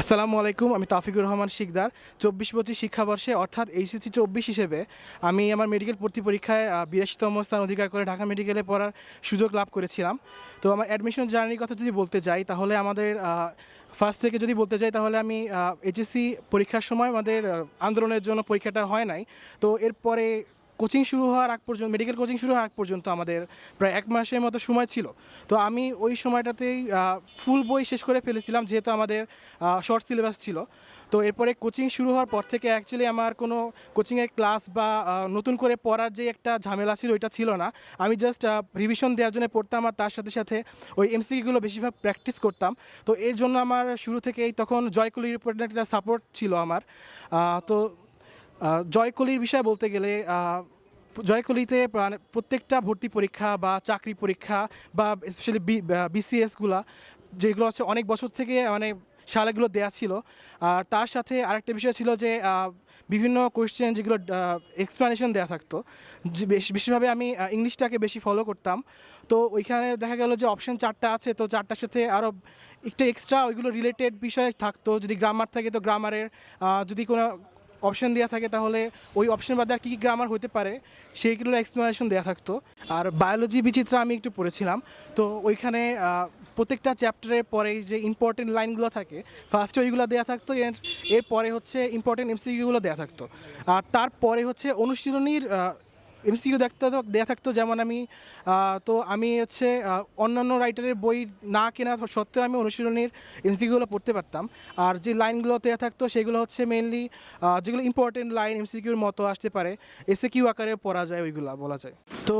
আসসালামু আলাইকুম, আমি তাফিকুর রহমান শিকদার। চব্বিশ পঁচিশ শিক্ষাবর্ষে, অর্থাৎ এইচএসসি চব্বিশ হিসেবে, আমি আমার মেডিকেল ভর্তি পরীক্ষায় বিরাশিতম স্থান অধিকার করে ঢাকা মেডিকেলে পড়ার সুযোগ লাভ করেছিলাম। তো আমার অ্যাডমিশন জার্নির কথা যদি বলতে যাই, তাহলে আমাদের ফার্স্ট থেকে যদি বলতে যাই, তাহলে আমি এইচএসসি পরীক্ষার সময় আমাদের আন্দোলনের জন্য পরীক্ষাটা হয় নাই। তো এরপরে কোচিং শুরু হওয়ার আগ পর্যন্ত মেডিকেল কোচিং শুরু হওয়ার আগ পর্যন্ত আমাদের প্রায় এক মাসের মতো সময় ছিল। তো আমি ওই সময়টাতেই ফুল বই শেষ করে ফেলেছিলাম, যেহেতু আমাদের শর্ট সিলেবাস ছিল। তো এরপরে কোচিং শুরু হওয়ার পর থেকে অ্যাকচুয়ালি আমার কোনো কোচিংয়ের ক্লাস বা নতুন করে পড়ার যে একটা ঝামেলা ছিল, ওইটা ছিল না। আমি জাস্ট রিভিশন দেওয়ার জন্য পড়তাম আর তার সাথে সাথে ওই এমসিকিউগুলো বেশিরভাগ প্র্যাকটিস করতাম। তো এর জন্য আমার শুরু থেকেই তখন জয়কুলির উপর একটা সাপোর্ট ছিল আমার। তো জয়কলির বিষয়ে বলতে গেলে জয়কলিতে প্রত্যেকটা ভর্তি পরীক্ষা বা চাকরি পরীক্ষা বা স্পেশালি বিসিএসগুলা যেগুলো হচ্ছে অনেক বছর থেকে মানে সালেগুলো দেয়া ছিল। আর তার সাথে আরেকটা বিষয় ছিল যে বিভিন্ন কোয়েশ্চেন যেগুলো এক্সপ্লানেশন দেওয়া থাকতো। যে বেশ- বেশিরভাবে আমি ইংলিশটাকে বেশি ফলো করতাম। তো ওইখানে দেখা গেল যে অপশন চারটা আছে, তো চারটার সাথে আরও একটু এক্সট্রা ওইগুলো রিলেটেড বিষয় থাকতো। যদি গ্রামার থাকে তো গ্রামারের যদি কোনো অপশন দেওয়া থাকে, তাহলে ওই অপশন বাদে আর কী কী গ্রামার হতে পারে, সেইগুলোর এক্সপ্লেনেশন দেওয়া থাকতো। আর বায়োলজি বিচিত্রা আমি একটু পড়েছিলাম, তো ওইখানে প্রত্যেকটা চ্যাপ্টারের পরে যে ইম্পর্টেন্ট লাইনগুলো থাকে ফার্স্টে ওইগুলো দেওয়া থাকতো, এর, এরপরে হচ্ছে ইম্পর্টেন্ট এমসিগুলো দেওয়া থাকতো। আর তারপরে হচ্ছে অনুশীলনীর এমসিকিউ দেখতে দেওয়া থাকতো, যেমন আমি তো আমি হচ্ছে অন্যান্য রাইটারের বই না কেনা সত্ত্বেও আমি অনুশীলনীর এমসিকিউগুলো পড়তে পারতাম। আর যে লাইনগুলো দেওয়া থাকতো, সেগুলো হচ্ছে মেনলি যেগুলো ইম্পর্টেন্ট লাইন এমসিকিউর মতো আসতে পারে এসে কিউ আকারে পড়া যায়, ওইগুলো বলা যায়। তো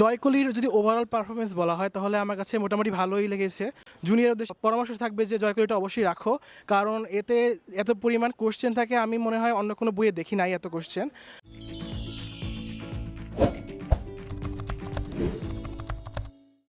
জয়কলির যদি ওভারঅল পারফরমেন্স বলা হয়, তাহলে আমার কাছে মোটামুটি ভালোই লেগেছে। জুনিয়রদের পরামর্শ থাকবে যে জয়কলিটা অবশ্যই রাখো। কারণ এতে এত পরিমাণ কোশ্চেন থাকে, আমি মনে হয় অন্য কোনো বইয়ে দেখি নাই এত কোশ্চেন